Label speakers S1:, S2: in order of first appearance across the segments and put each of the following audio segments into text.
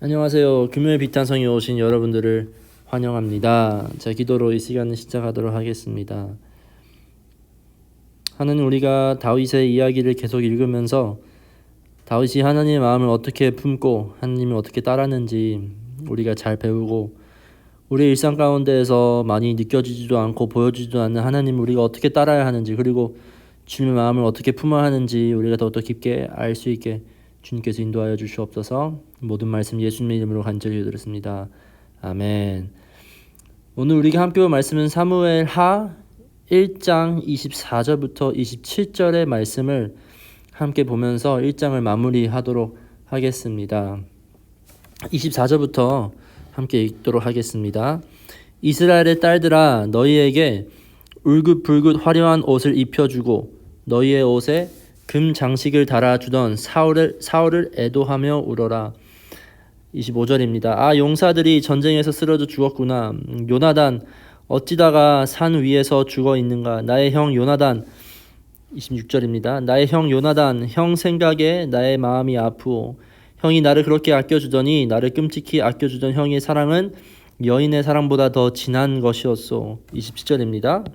S1: 안녕하세요. 금요일 비탄성에 오신 여러분들을 환영합니다. 자, 기도로 이 시간을 시작하도록 하겠습니다. 하나님 우리가 다윗의 이야기를 계속 읽으면서 다윗이 하나님의 마음을 어떻게 품고 하나님을 어떻게 따랐는지 우리가 잘 배우고 우리 일상 가운데에서 많이 느껴지지도 않고 보여지지도 않는 하나님 우리가 어떻게 따라야 하는지 그리고 주님의 마음을 어떻게 품어야 하는지 우리가 더욱더 깊게 알 수 있게 주님께서 인도하여 주시옵소서 모든 말씀 예수님의 이름으로 간절히 드렸습니다. 아멘 오늘 우리가 함께 볼 말씀은 사무엘 하 1장 24절부터 27절의 말씀을 함께 보면서 1장을 마무리하도록 하겠습니다. 24절부터 함께 읽도록 하겠습니다. 이스라엘의 딸들아 너희에게 울긋불긋 화려한 옷을 입혀주고 너희의 옷에 금 장식을 달아주던 사울을 사울을 애도하며 울어라. 25절입니다. 아 용사들이 전쟁에서 쓰러져 죽었구나. 음, 요나단 어찌다가 산 위에서 죽어 있는가? 나의 형 요나단 26절입니다. 나의 형 요나단 형 생각에 나의 마음이 아프오. 형이 나를 그렇게 아껴주더니 나를 끔찍히 아껴주던 형의 사랑은 여인의 사랑보다 더 진한 것이었소. 27절입니다.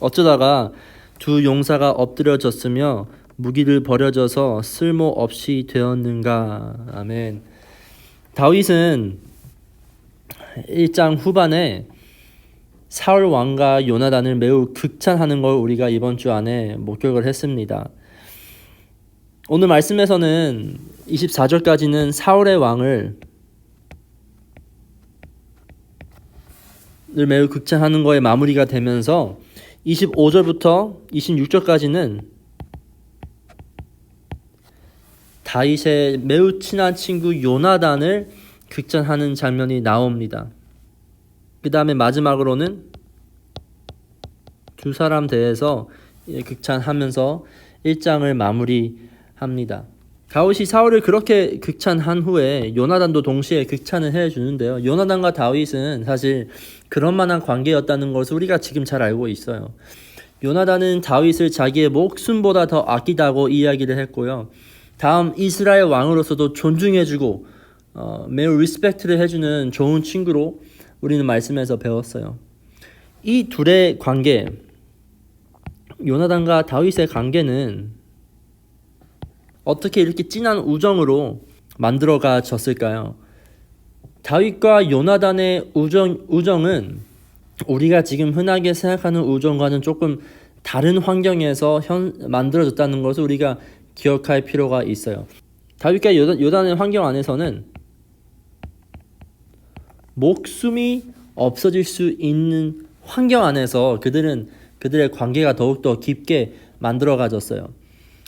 S1: 어쩌다가 두 용사가 엎드려졌으며 무기를 버려져서 쓸모 없이 되었는가. 아멘. 다윗은 1장 후반에 사울 왕과 요나단을 매우 극찬하는 걸 우리가 이번 주 안에 목격을 했습니다. 오늘 말씀에서는 24절까지는 사울의 왕을 늘 매우 극찬하는 거에 마무리가 되면서 25절부터 26절까지는 다윗의 매우 친한 친구 요나단을 극찬하는 장면이 나옵니다. 그 다음에 마지막으로는 두 사람 대해서 극찬하면서 1장을 마무리합니다. 다윗이 사울을 그렇게 극찬한 후에 요나단도 동시에 극찬을 해주는데요. 요나단과 다윗은 사실 그런 만한 관계였다는 것을 우리가 지금 잘 알고 있어요. 요나단은 다윗을 자기의 목숨보다 더 아끼다고 이야기를 했고요. 다음 이스라엘 왕으로서도 존중해주고 어, 매우 리스펙트를 해주는 좋은 친구로 우리는 말씀에서 배웠어요. 이 둘의 관계, 요나단과 다윗의 관계는 어떻게 이렇게 진한 우정으로 만들어가졌을까요? 다윗과 요나단의 우정, 우정은 우리가 지금 흔하게 생각하는 우정과는 조금 다른 환경에서 현, 만들어졌다는 것을 우리가 기억할 필요가 있어요. 다윗과 요단, 요단 의 환경 안에서는 목숨이 없어질 수 있는 환경 안에서 그들은 그들의 관계가 더욱더 깊게 만들어가졌어요.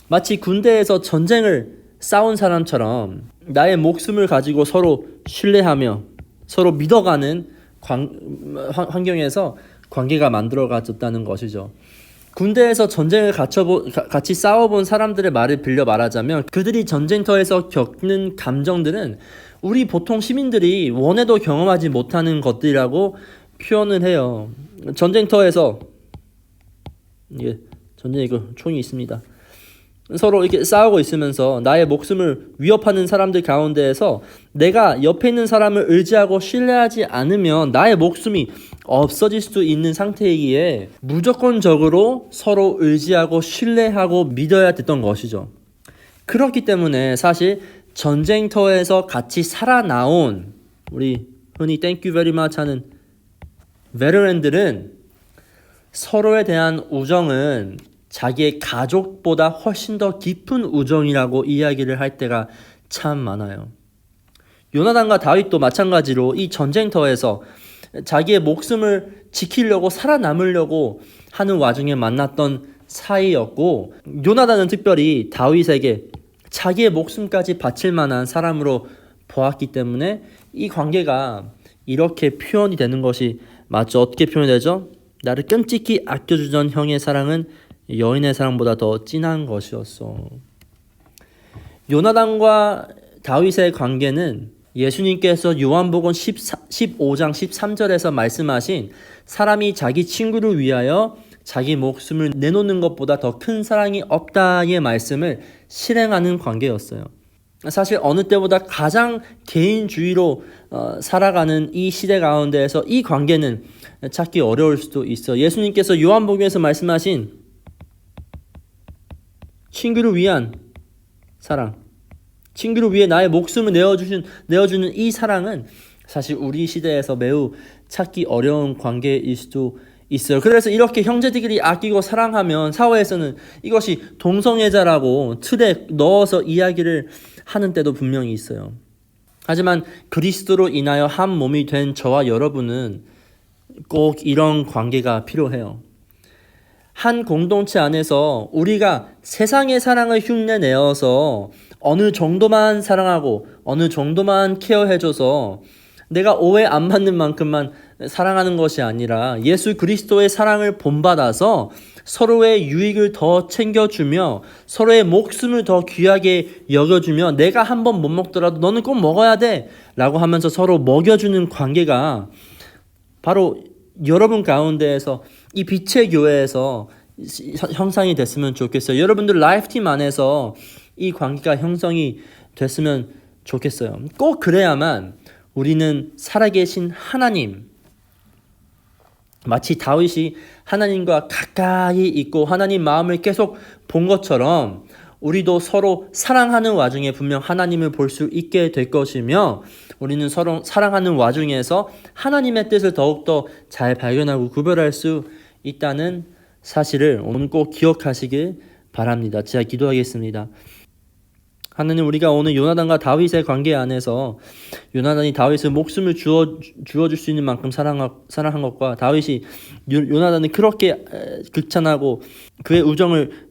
S1: 마치 군대에서 전쟁을 싸운 사람처럼 나의 목숨을 가지고 서로 신뢰하며 서로 믿어가는 관, 환경에서 관계가 만들어가졌다는 것이죠. 군대에서 전쟁을 갇혀보, 같이 싸워본 사람들의 말을 빌려 말하자면 그들이 전쟁터에서 겪는 감정들은 우리 보통 시민들이 원해도 경험하지 못하는 것들이라고 표현을 해요. 전쟁터에서 예, 전쟁에 그 총이 있습니다. 서로 이렇게 싸우고 있으면서 나의 목숨을 위협하는 사람들 가운데에서 내가 옆에 있는 사람을 의지하고 신뢰하지 않으면 나의 목숨이 없어질 수 있는 상태이기에 무조건적으로 서로 의지하고 신뢰하고 믿어야 됐던 것이죠. 그렇기 때문에 사실 전쟁터에서 같이 살아나온 우리 흔히 땡큐 베리 마치 하는 베르랜들은 서로에 대한 우정은 자기의 가족보다 훨씬 더 깊은 우정이라고 이야기를 할 때가 참 많아요. 요나단과 다윗도 마찬가지로 이 전쟁터에서 자기의 목숨을 지키려고 살아남으려고 하는 와중에 만났던 사이였고 요나단은 특별히 다윗에게 자기의 목숨까지 바칠 만한 사람으로 보았기 때문에 이 관계가 이렇게 표현이 되는 것이 맞죠. 어떻게 표현이 되죠? 나를 끔찍히 아껴주던 형의 사랑은 여인의 사랑보다 더 진한 것이었어. 요나단과 다윗의 관계는 예수님께서 요한복음 14, 15장 13절에서 말씀하신 사람이 자기 친구를 위하여 자기 목숨을 내놓는 것보다 더 큰 사랑이 없다의 말씀을 실행하는 관계였어요. 사실 어느 때보다 가장 개인주의로 어, 살아가는 이 시대 가운데에서 이 관계는 찾기 어려울 수도 있어. 예수님께서 요한복음에서 말씀하신 친구를 위한 사랑, 친구를 위해 나의 목숨을 내어주신 내어주는 이 사랑은 사실 우리 시대에서 매우 찾기 어려운 관계일 수도 있어요. 그래서 이렇게 형제들끼리 아끼고 사랑하면 사회에서는 이것이 동성애자라고 틀에 넣어서 이야기를 하는 때도 분명히 있어요. 하지만 그리스도로 인하여 한 몸이 된 저와 여러분은 꼭 이런 관계가 필요해요. 한 공동체 안에서 우리가 세상의 사랑을 흉내내어서 어느 정도만 사랑하고 어느 정도만 케어해줘서 내가 오해 안 받는 만큼만 사랑하는 것이 아니라 예수 그리스도의 사랑을 본받아서 서로의 유익을 더 챙겨주며 서로의 목숨을 더 귀하게 여겨주며 내가 한 번 못 먹더라도 너는 꼭 먹어야 돼 라고 하면서 서로 먹여주는 관계가 바로 여러분 가운데에서 이 빛의 교회에서 형상이 됐으면 좋겠어요. 여러분들 라이프팀 안에서 이 관계가 형성이 됐으면 좋겠어요. 꼭 그래야만 우리는 살아계신 하나님, 마치 다윗이 하나님과 가까이 있고 하나님 마음을 계속 본 것처럼 우리도 서로 사랑하는 와중에 분명 하나님을 볼 수 있게 될 것이며 우리는 서로 사랑하는 와중에서 하나님의 뜻을 더욱더 잘 발견하고 구별할 수 있다는 사실을 오늘 꼭 기억하시길 바랍니다. 제가 기도하겠습니다. 하나님 우리가 오늘 요나단과 다윗의 관계 안에서 요나단이 다윗을 목숨을 주어 주어 줄 수 있는 만큼 사랑 사랑한 것과 다윗이 요 나단을 그렇게 극찬하고 그의 우정을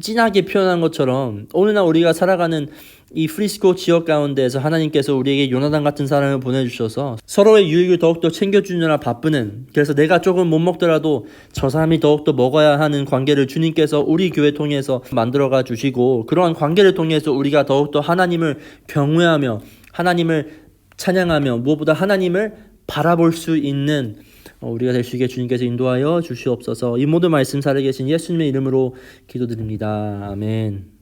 S1: 진하게 표현한 것처럼 오늘날 우리가 살아가는 이 프리스코 지역 가운데에서 하나님께서 우리에게 요나단 같은 사람을 보내주셔서 서로의 유익을 더욱더 챙겨주느라 바쁘는 그래서 내가 조금 못 먹더라도 저 사람이 더욱더 먹어야 하는 관계를 주님께서 우리 교회 통해서 만들어가 주시고 그러한 관계를 통해서 우리가 더욱더 하나님을 경외하며 하나님을 찬양하며 무엇보다 하나님을 바라볼 수 있는 어, 우리가 될 수 있게 주님께서 인도하여 주시옵소서 이 모든 말씀 살아 계신 예수님의 이름으로 기도드립니다. 아멘.